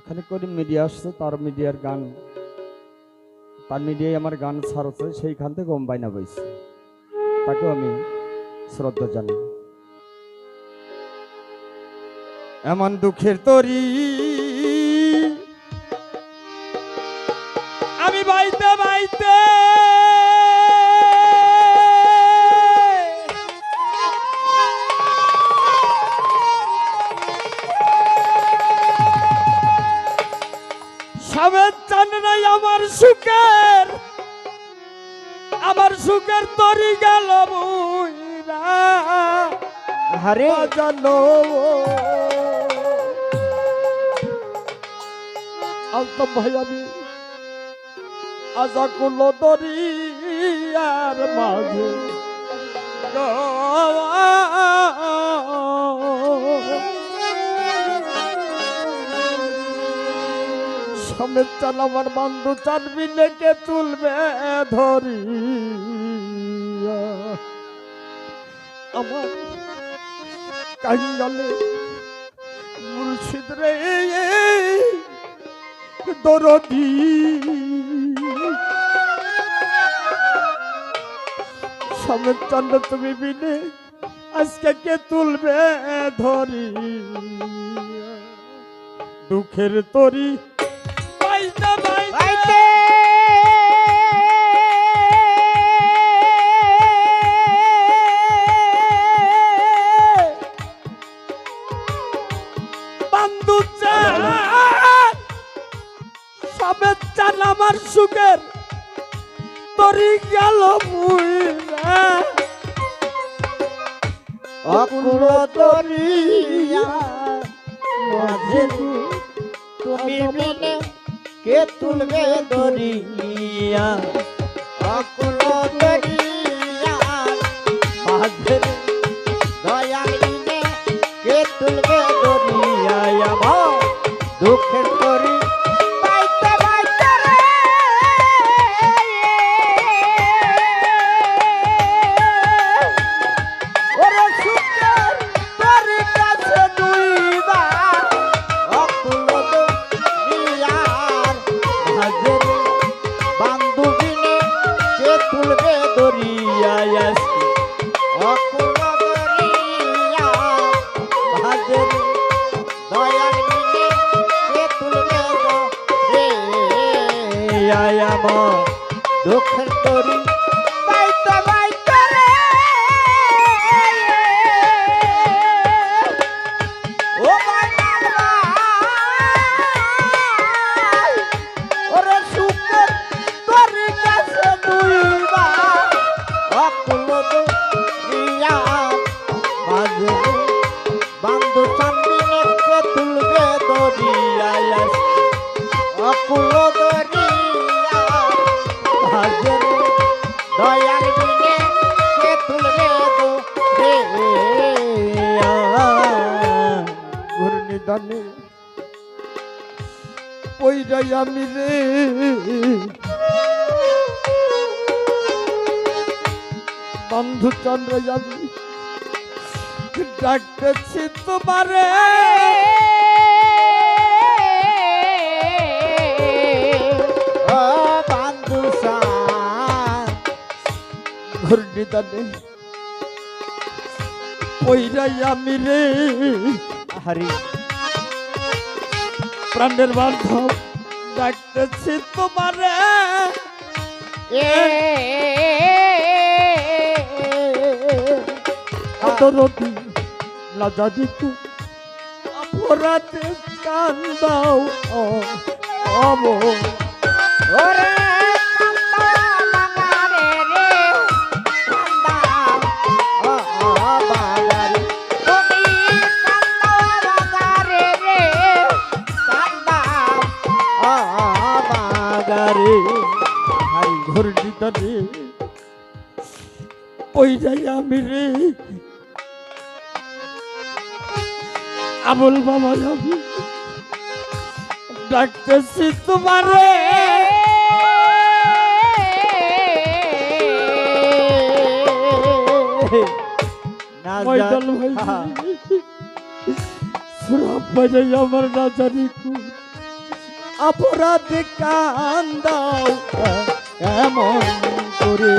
এখানে করে মিডিয়া আসছে, তার মিডিয়ার গান। তার মিডিয়ায় আমার গান ছাড়ছে সেইখান থেকে ওম বাইনা বইছে। তাকেও আমি শ্রদ্ধা জানাই। এমন দুঃখের তরি আলতাম ভাই আমি আজা কুলো দরিয়ার মাঝে। সমেত চাল আমার বন্ধু চানবি লেকে তুলবে ধরি আমার কাঙ্গালে মুর্শিদ রে। দরদি। সমেত চন্দ্র তুমি বিনে আজকে কে তুলবে ধরি? দুঃখের তরি গেল বুইরা অকুল দরিয়া মাঝে তুমি কে তুলবে দরিয়া? অকুল পইরাই আমি রে বন্ধু চন্দ্র যাবি ডাকতেছি তোমারে ঘূর্ণিদানে পইরাই আমি রে হরি প্রাণের বান্ধব ডাকতেছি তোমারে আদরতি লাজা দিত অপরাধে কান্দাও ও হাই ঘূর্ণিদানে ওই যাই আমি রে? আবুল বাবা যাবি ডাকতেছি তোমারে। আমার না জানি কু অপরাধ কান্দাও এমন করে?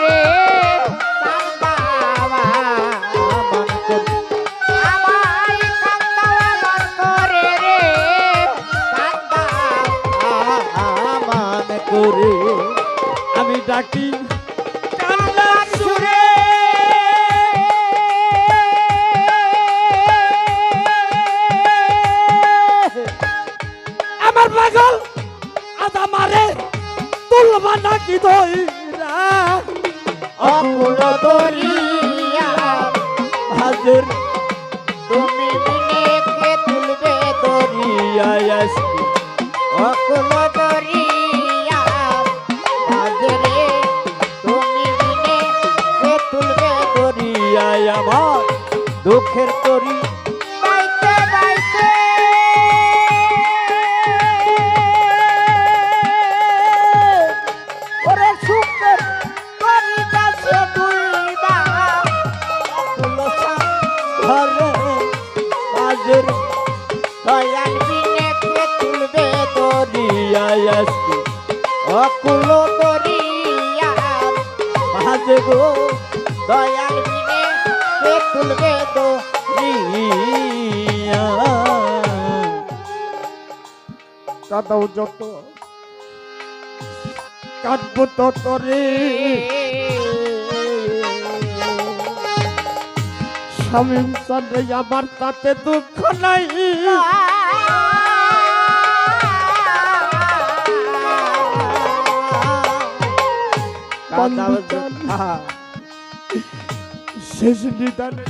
রে কান্দাওয়া নাকি দইরা অকুল দরিয়া। হাজের তুমি বিনে কে তুলবে দরিয়া অকুল ঘরে হাজের দয়াল বিনে কে তুলবে দরিয়া আসবি অকুল দরিয়া হাজে গো দয়াল বিনে কে তুলবে দরিয়া কাদাও যত কাটবো তত রে স্বামী সাথে আমার তাতে দুঃখ নাই শেষ নিদানে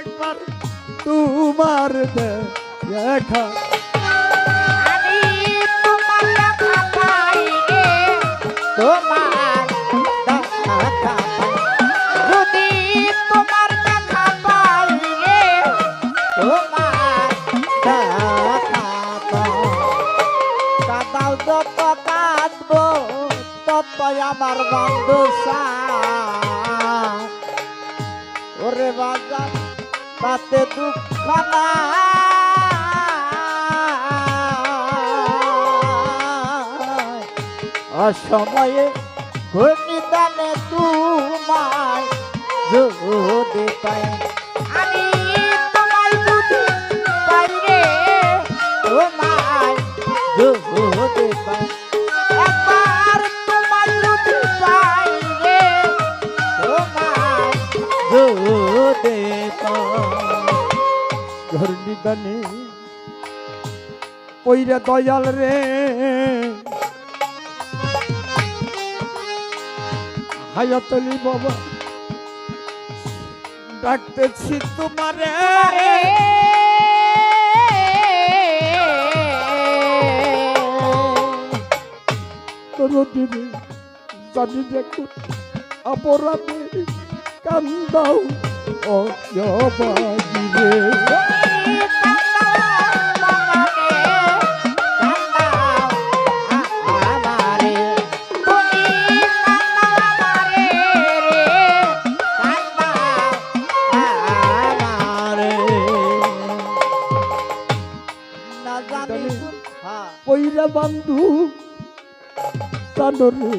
একবার তোমার দেখা তাতে দুঃখ না অসময়ে ঘূর্ণিদানে তোমায় যদি পাই। ঘর নিদানে পইরা দয়াল রে। হায়াতলি বাবা, ডাকতেছি তোমারে। রোদিনে জানি দেখুন অপরাধে, কান্দাও ও পইরা বান্ধু তানরে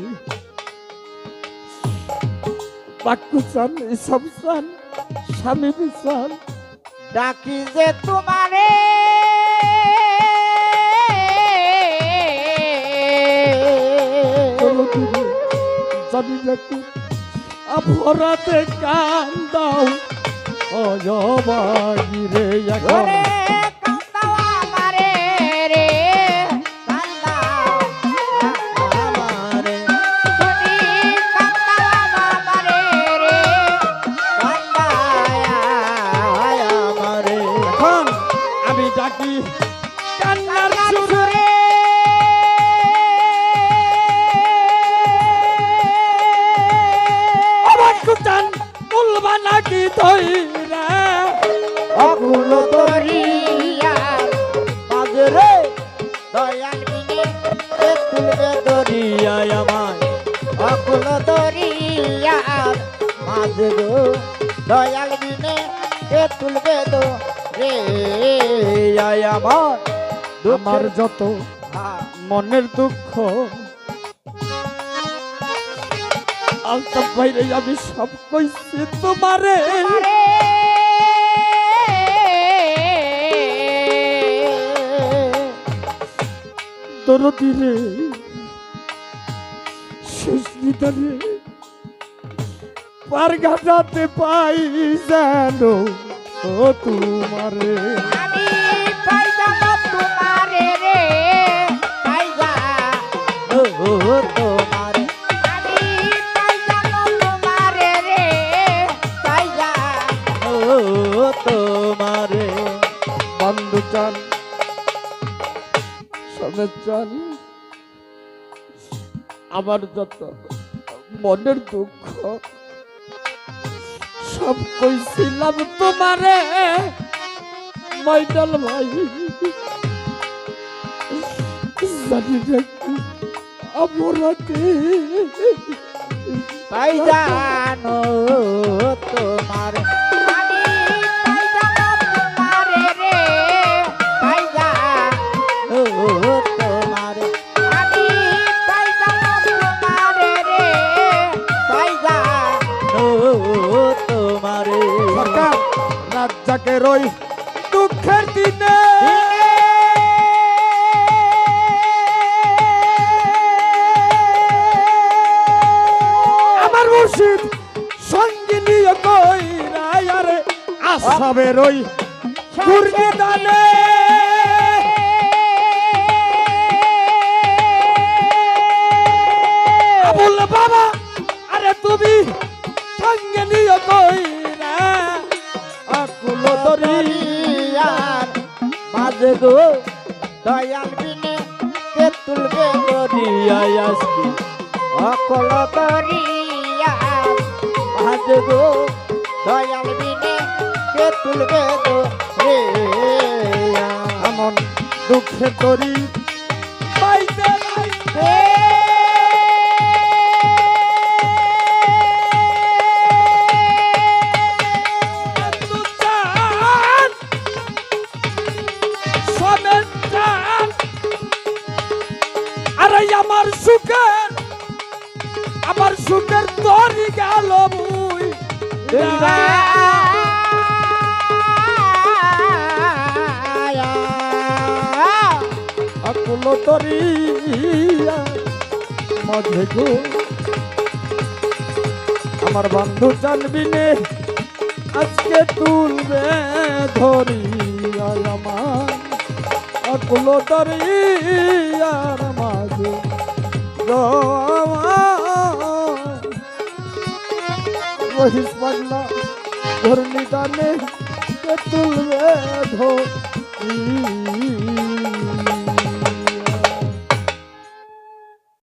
বাক্যুচান এসব চান স্বামী বিচান। ডাকি যে তোমারে। জানি দেখুন অপরাধে কান্দাও ও বাজিরে এখন। দয়াল বিনে কে তুলবে দো রে আমার আমার যত মনের দুঃখ আলতাফ ভাইরে আমি সব কইছি তোমারে। দরদি রে সুস্মিতা রে পার ঘাটাতে পাই যেন ও তোমারে। তোমারে বন্ধু চান সমেত চান আমার যত মনের দুঃখ সব কইছিলাম তোমারে। মাইডাল ভাই। জানি না কি অপরাধে। পাই জানো তোমার রই দুঃখের দিনে। আমার মুর্শিদ সঙ্গে নিয়ে কই রায়ারে আসাবের ওই কুর্দি দানে। বাবা, আরে তুমি সঙ্গে নিয়ে কই দরি দরিয়ার মাঝে গো, দয়াল বিনে কে তুলবে দরিয়ায় আসবে? অকল দরিয়ার দুঃখে তরি পাইতে আমার সুখের আমার সুখের তরি গেল তরিয়া আমার বন্ধু জানবি আজকে তুলবে ধরিয়া আমার। আকুল তরিয়ার মাঝে গো রহিস পাগলা ধরনি দানে তুলবে ধরিয়া